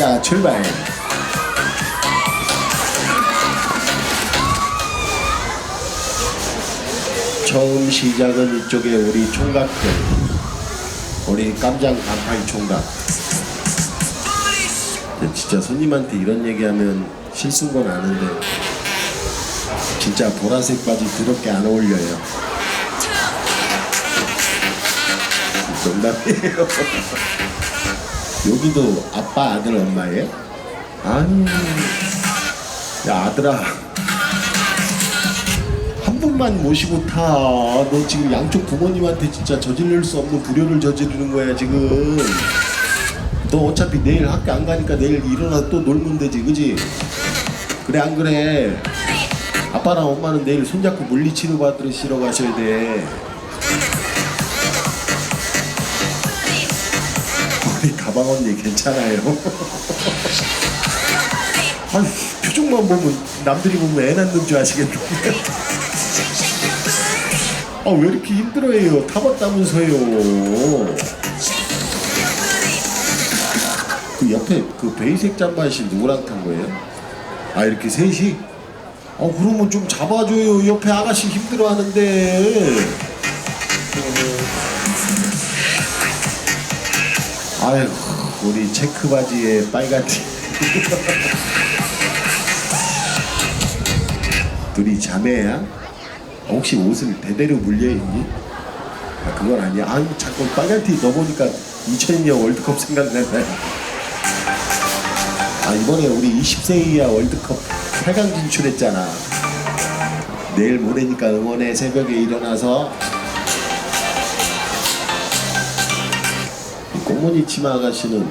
자 출발. 처음 시작은 이쪽에 우리 총각들. 우리 깜장 반팔 총각. 진짜 손님한테 이런 얘기하면 실수인 건 아는데 진짜 보라색 바지 더럽게 안 어울려요. 농담이에요 여기도 아빠 아들 엄마예요? 아니 야 아들아 한 분만 모시고 타. 너 지금 양쪽 부모님한테 진짜 저지를 수 없는 불효를 저지르는 거야 지금. 너 어차피 내일 학교 안 가니까 내일 일어나 또 놀면 되지, 그지? 그래 안 그래? 아빠랑 엄마는 내일 손잡고 물리치료 받으러 가셔야 돼. 가방 언니 괜찮아요? 아니 표정만 보면 남들이 보면 애 낳는 줄 아시겠는데. 아 왜 이렇게 힘들어해요? 타봤다면서요. 그 옆에 그 베이색 잠바시 누구랑 탄 거예요? 아 이렇게 셋이? 아 그러면 좀 잡아줘요. 옆에 아가씨 힘들어 하는데. 아유 우리 체크 바지에 빨간 티. 둘이 자매야? 혹시 옷을 대대로 물려 있니? 아 그건 아니야. 아유 자꾸 빨간 티 넣어보니까 2002년 월드컵 생각나네. 아 이번에 우리 20세 이하 월드컵 8강 진출했잖아. 내일 모레니까 응원해 새벽에 일어나서 이 꽃무늬 치마 아가씨는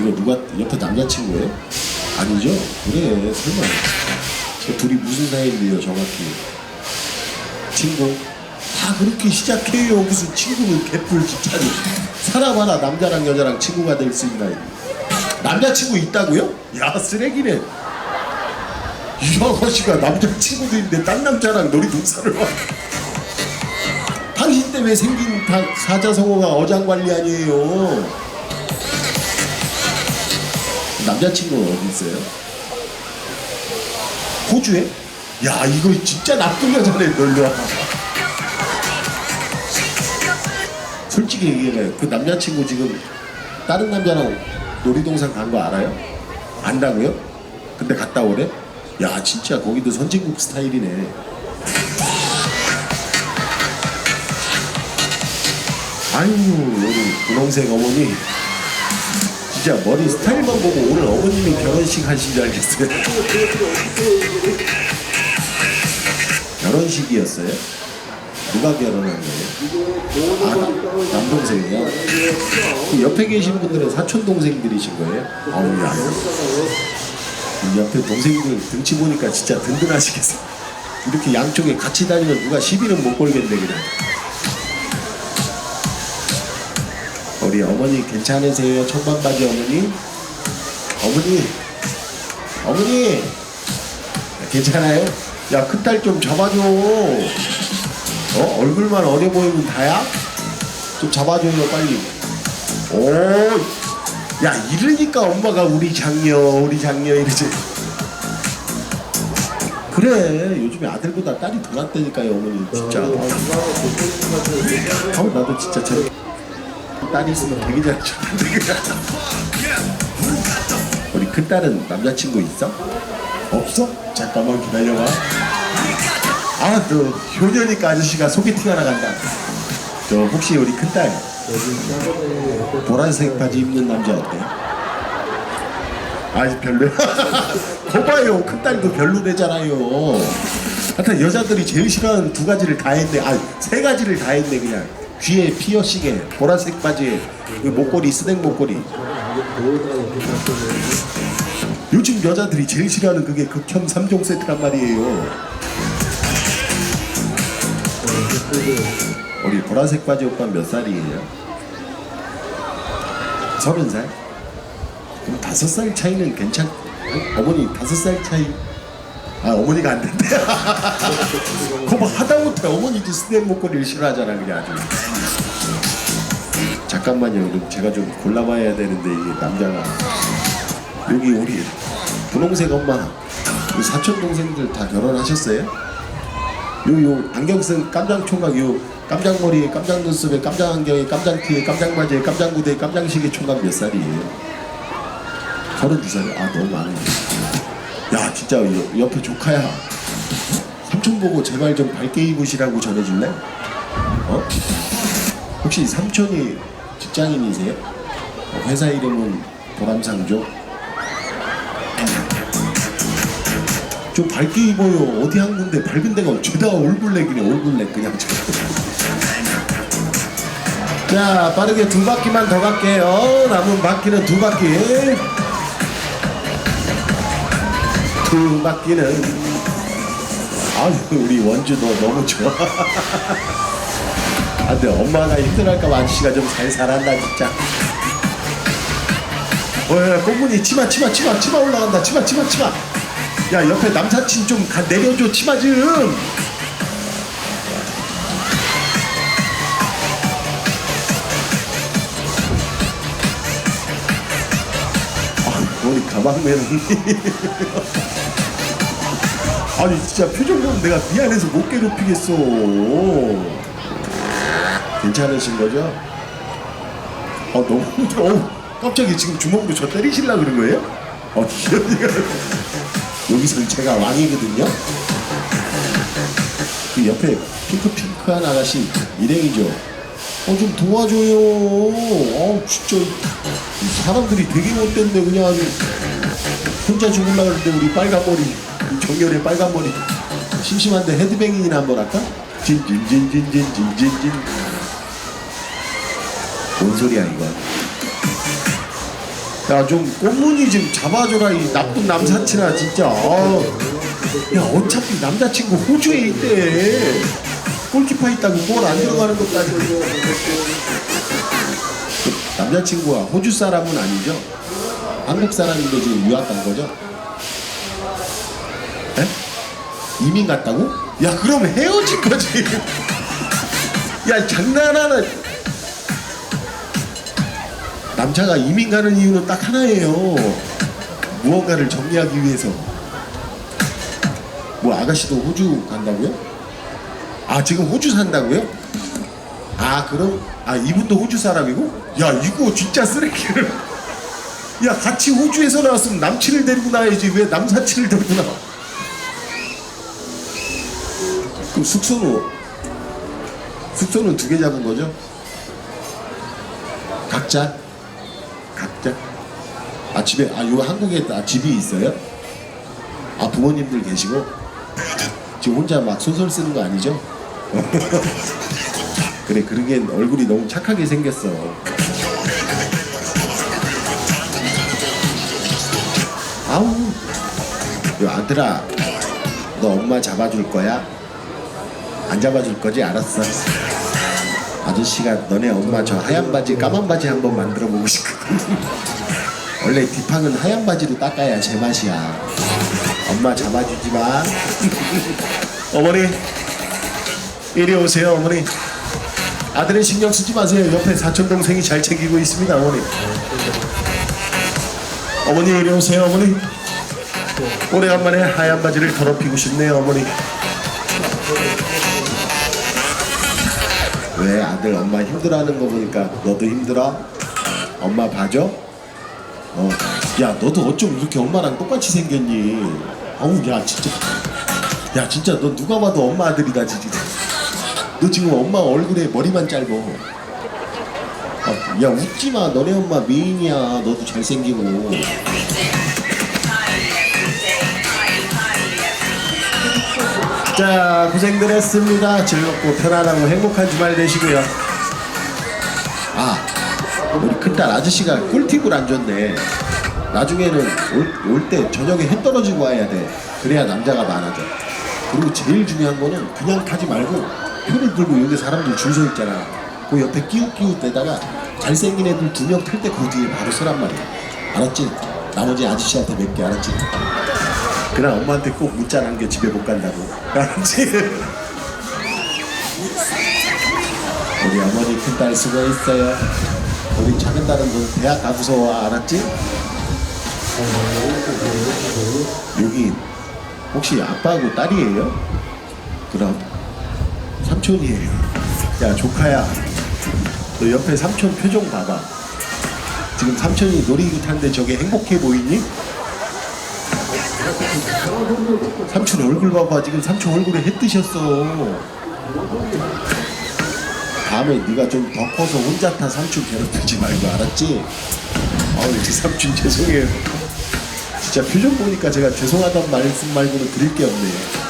이거 누가 옆에 남자친구예요? 아니죠? 그래 설마. 저 둘이 무슨 사이인데요 정확히. 친구? 다 그렇게 시작해요. 무슨 친구는 개뿔 진짜로 살아봐라 남자랑 여자랑 친구가 될 수 있나. 남자친구 있다고요? 야 쓰레기네. 이 아가씨가 남자친구도 있는데 딴 남자랑 놀이 동산을 와 당신 때문에 생긴 다 사자성어가 어장관리 아니에요 남자친구는 어디 있어요? 호주에? 야 이거 진짜 나쁜 여자네 놀러 솔직히 얘기해 그 남자친구 지금 다른 남자랑 놀이동산 간 거 알아요? 안다고요? 근데 갔다 오래? 야 진짜 거기도 선진국 스타일이네 아유 여기 분홍색 어머니 진짜 머리 스타일만 보고 오늘 어머님이 결혼식 하신 줄 알겠어요 결혼식이었어요? 누가 결혼한 거예요? 아, 남- 남동생이요? 그 옆에 계신 분들은 사촌 동생들이신 거예요? 아우 야. 이 옆에 동생들 등치 보니까 진짜 든든하시겠어요. 이렇게 양쪽에 같이 다니면 누가 시비는 못 걸겠네 그냥. 우리 어머니 괜찮으세요? 청반바지 어머니? 어머니, 어머니 괜찮아요? 야 큰딸 좀 잡아줘. 어 얼굴만 어려 보이면 다야? 좀 잡아줘요 빨리. 오, 야 이러니까 엄마가 우리 장녀, 우리 장녀 이러지. 그래 요즘에 아들보다 딸이 더 낫다니까요 어머니 진짜. 아우 나도 진짜 저 딸이 있으면 되게 잘 쳤는데. 우리 큰 딸은 남자친구 있어? 없어? 잠깐만 기다려봐. 아, 너 효녀니까 아저씨가 소개팅 하러 간다. 저 혹시 우리 큰 딸 보라색 바지 입는 남자 어때? 아, 별로. 거봐요, 큰 딸도 별로되잖아요. 하여튼 여자들이 제일 싫어하는 두 가지를 다 했네. 아, 세 가지를 다 했네 그냥. 귀에 피어싱에 보라색 바지에 그 목걸이 스낵 목걸이. 요즘 여자들이 제일 싫어하는 그게 극혐 3종 세트란 말이에요. 우리 보라색 바지 오빠 몇 살이에요? 서른 살? 그럼 다섯 살 차이는 괜찮? 어머니 다섯 살 차이? 아 어머니가 안 된대. 그거 하다못해 어머니도 스낵 목걸이를 싫어하잖아 그냥 아주. 잠깐만요. 그럼 제가 좀 골라봐야 되는데 이게 남자가 여기 우리 분홍색 엄마 우리 사촌 동생들 다 결혼하셨어요? 요, 요 안경 쓴 깜장 총각 요 깜장 머리에 깜장 눈썹에 깜장 안경에 깜장 티에 깜장 바지에 깜장 구두에 깜장 시계 총각 몇 살이에요? 서른 두 살? 아 너무 많아요. 야 진짜 여- 옆에 조카야. 삼촌 보고 제발 좀 밝게 입으시라고 전해줄래? 어? 혹시 삼촌이 직장인이세요? 어, 회사 이름은 보람상조? 좀 밝게 입어요. 어디 한 군데 밝은 데가 죄다 올블랙이네 올블랙 그냥. 자 빠르게 두 바퀴만 더 갈게요. 남은 바퀴는 두 바퀴. 두 바퀴는 아유 우리 원주 너 너무 좋아. 아 근데 엄마가 힘들할까봐 아저씨가 좀 잘 살았나 진짜. 어, 야, 꽃무늬 치마 치마 치마 치마 올라간다 치마 치마 치마. 야 옆에 남사친 좀 가, 내려줘 치마 좀. 아, 머리 가방 매는. 아니 진짜 표정 보면 내가 미안해서 못 괴롭히겠어. 괜찮으신 거죠? 어 너무 어 깜짝이 지금 주먹으로 저 때리실라 그런 거예요? 어 여기서 제가 왕이거든요. 그 옆에 핑크 핑크한 아가씨 일행이죠. 어 좀 도와줘요. 어 진짜 이 사람들이 되게 못됐네 그냥 아주 혼자 죽을라 그러는데 우리 빨간 머리 이 정열의 빨간 머리 심심한데 헤드뱅잉이나 한번 할까? 진진진진진진진진 뭔 소리야 이거? 야 좀 꽃무늬 좀 잡아줘라 이 나쁜 남사친아 진짜. 어. 야 어차피 남자친구 호주에 있대. 골키퍼 있다고 골 안 들어가는 것도 아니고. 그 남자친구가 호주 사람은 아니죠? 한국 사람인데 지금 유학 간 거죠? 에? 이민 갔다고? 야 그럼 헤어진 거지. 야 장난하나? 남자가 이민 가는 이유는 딱 하나예요. 무언가를 정리하기 위해서. 뭐 아가씨도 호주 간다고요? 아 지금 호주 산다고요? 아 그럼 아 이분도 호주 사람이고? 야 이거 진짜 쓰레기를. 야 같이 호주에서 나왔으면 남친을 데리고 나야지 왜 남사친을 데리고 나와? 그럼 숙소는 숙소는 두 개 잡은 거죠? 각자? 각자? 아 집에 아 요 한국에 아 집이 있어요? 아 부모님들 계시고 지금 혼자 막 소설 쓰는 거 아니죠? 그래 그러게 얼굴이 너무 착하게 생겼어. 아우 요 아들아 너 엄마 잡아줄 거야? 안 잡아줄 거지? 알았어. 아저씨가 너네 엄마 저 하얀 바지 까만 바지 한번 만들어 보고 싶거든. 원래 뒷판은 하얀 바지로 닦아야 제맛이야. 엄마 잡아주지 마. 어머니 이리 오세요 어머니. 아들은 신경 쓰지 마세요. 옆에 사촌 동생이 잘 챙기고 있습니다 어머니. 어머니 이리 오세요 어머니. 오래간만에 하얀 바지를 더럽히고 싶네요 어머니. 왜 아들 엄마 힘들어하는 거 보니까 너도 힘들어? 엄마 봐줘? 어, 야 너도 어쩜 이렇게 엄마랑 똑같이 생겼니? 어우 야 진짜. 야 진짜 너 누가 봐도 엄마 아들이다 진짜. 너 지금 엄마 얼굴에 머리만 짧어. 아, 야 웃지마. 너네 엄마 미인이야. 너도 잘생기고 자 고생들 했습니다. 즐겁고 편안하고 행복한 주말 되시고요. 아 우리 큰딸 아저씨가 꿀팁을 안 줬네. 나중에는 올 때 저녁에 해 떨어지고 와야 돼. 그래야 남자가 많아져. 그리고 제일 중요한 거는 그냥 타지 말고 표를 들고 여기 사람들 줄 서 있잖아. 그 옆에 끼웃끼웃 대다가 잘생긴 애들 두 명 탈 때 그 뒤에 바로 서란 말이야. 알았지? 나머지 아저씨한테 몇 개 알았지? 그날 엄마한테 꼭 문자 남겨 집에 못 간다고 알았지? 우리 어머니 큰 딸 수고했어요 우리 작은 딸은 너 대학 가고서 와 알았지? 여기 혹시 아빠하고 딸이에요? 그럼 삼촌이에요. 야 조카야, 너 옆에 삼촌 표정 봐봐. 지금 삼촌이 놀이기구 타는데 저게 행복해 보이니? 삼촌 얼굴 봐봐. 지금 삼촌 얼굴에 해 뜨셨어. 다음에 네가 좀더 커서 혼자 타 삼촌 괴롭히지 말고 알았지? 아우 우리 삼촌 죄송해요. 진짜 표정 보니까 제가 죄송하다는 말씀 말고는 드릴 게 없네요.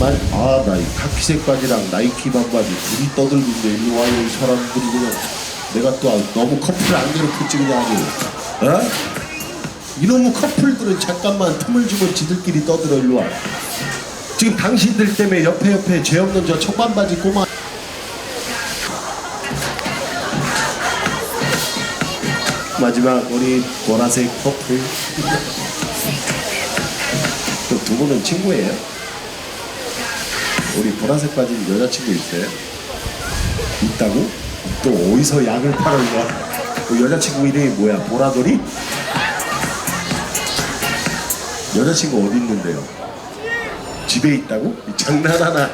만, 아, 나 이 카키색 바지랑 나이키 반바지 둘이 떠들는데 일로 와요, 이 사람들이 그냥. 내가 또 너무 커플을 안 괴롭혔지, 그냥. 어? 이놈의 커플들은 잠깐만 틈을 주고 지들끼리 떠들어, 일로 와. 지금 당신들 때문에 옆에 옆에 죄 없는 저 청반바지 꼬마. 마지막 우리 보라색 커플. 또 두 분은 친구예요? 우리 보라색 바지 여자친구 있어요? 있다고? 또 어디서 약을 거야? 그 여자친구 이름이 뭐야? 보라돌이? 여자친구 어디 있는데요? 집에 있다고? 이 장난하나?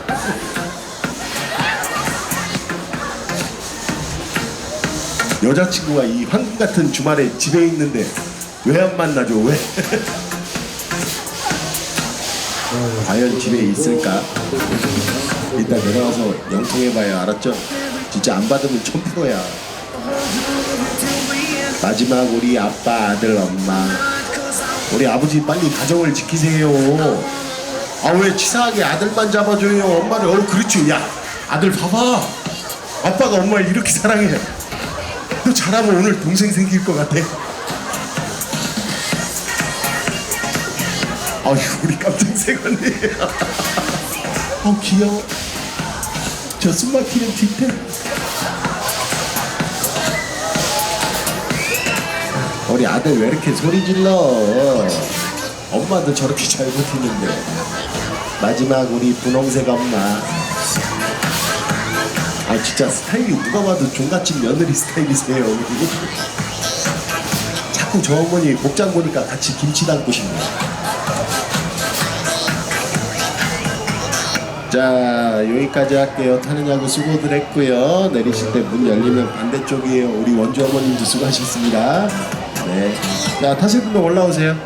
여자친구가 이 황금 같은 주말에 집에 있는데 왜 안 만나죠? 왜? 과연 집에 있을까? 이따 내려가서 영통해봐야 알았죠? 진짜 안 받으면 천 프로야. 마지막 우리 아빠, 아들, 엄마. 우리 아버지 빨리 가정을 지키세요. 아 왜 치사하게 아들만 잡아줘요? 엄마를 어 그렇죠. 야 아들 봐봐. 아빠가 엄마를 이렇게 사랑해. 너 잘하면 오늘 동생 생길 것 같아. 아휴 우리 깜짝색 언니. 어 귀여워. 저 숨막히는 디테 우리 아들 왜 이렇게 소리 질러? 엄마도 저렇게 잘 버티는데. 마지막 우리 분홍색 엄마. 아 진짜 스타일이 누가 봐도 종갓집 며느리 스타일이세요. 자꾸 저 어머니 복장 보니까 같이 김치 담고 싶네. 자 여기까지 할게요. 야구 수고들 했고요. 내리실 때 문 열리면 반대쪽이에요. 우리 원주 어머님도 수고하셨습니다. 네. 자 타실 분들 올라오세요.